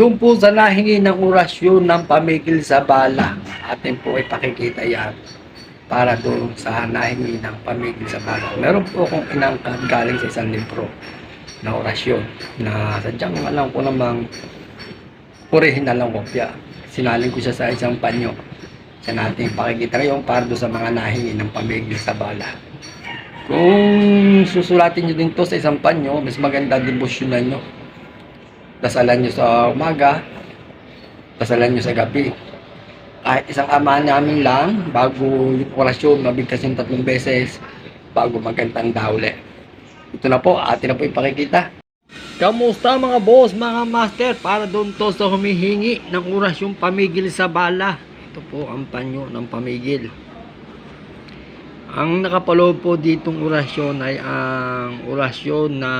Doon po sa nahingi ng orasyon ng pamigil sa bala. Atin po ay pakikita yan para doon sa nahingi ng pamigil sa bala. Meron po akong inangkat galing sa isang libro na orasyon na sadyang alam ko namang original ang kopya. Sinalin ko siya sa isang panyo. Sa natin pakikita ngayon para doon sa mga nahingi ng pamigil sa bala. Kung susulatin nyo din to sa isang panyo, mas maganda debosyonan nyo. Dasalan nyo sa umaga, dasalan nyo sa gabi. Kahit isang ama namin lang, bago yung orasyon, mabigkas yung tatlong beses, bago magandang dawle. Ito na po, atin na po ipakikita. Kamusta mga boss, mga master, para doon to sa humihingi ng orasyong pamigil sa bala. Ito po ang panyo ng pamigil. Ang nakapaloob po ditong orasyon ay ang orasyon na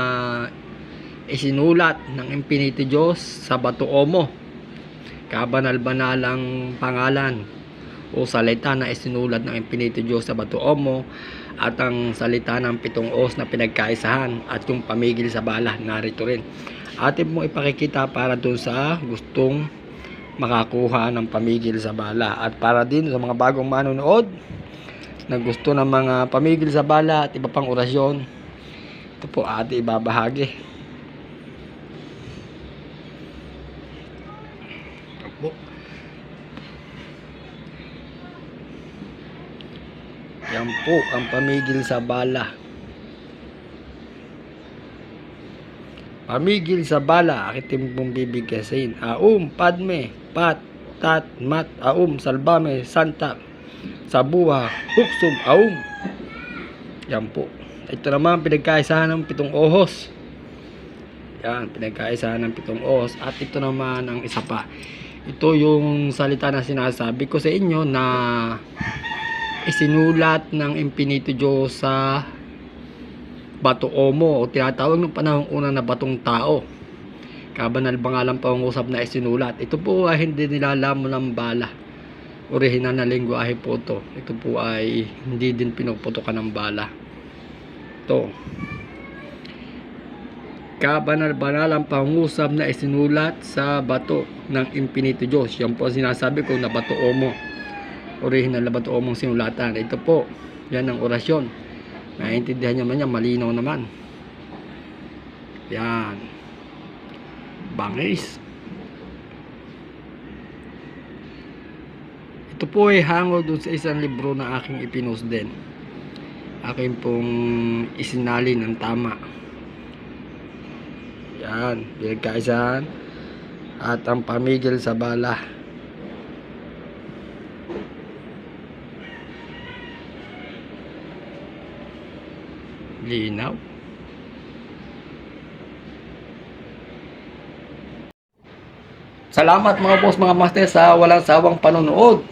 isinulat ng Infinity Diyos sa Bato Omo. Kabanal-banalang pangalan o salita na isinulat ng Infinity Diyos sa Bato Omo at ang salita ng pitong os na pinagkaisahan at yung pamigil sa bala narito rin. Atin mo ipakikita para doon sa gustong makakuha ng pamigil sa bala at para din sa mga bagong manonood na gusto ng mga pamigil sa bala at iba pang orasyon ito po ate ibabahagi yan po ang pamigil sa bala pamigil sa bala akitin pong bibigkasin aum padme pat tat mat aum salbame santa sa buha, huksum, aum. Yan po. Ito naman, pinagkaisahan ng pitong ohos. Yan, pinagkaisahan ng pitong ohos. At ito naman ang isa pa. Ito yung salita na sinasabi ko sa inyo na isinulat ng Infinito Diyos sa Bato Omo o tinatawag ng panahong una na Batong Tao. Kabanal bangalang pangusap na isinulat. Ito po ay hindi nilalamon ng bala. Original na lingwahe po to. Ito po ay hindi din pinuputokan ng bala. To. Kabanal-banalang pangusap na isinulat sa bato ng Infinito Diyos? Yan po ang sinasabi ko na bato omo original na bato omong sinulatan ito po yan ang orasyon naiintindihan nyo man yan malinaw naman yan bangis Ito po ay hango dun sa isang libro na aking ipinost din. Akin pong isinalin ng tama. Yan, pinagkaisahan. At ang pamigil sa bala. Linaw. Salamat mga boss, mga master sa walang sawang panonood.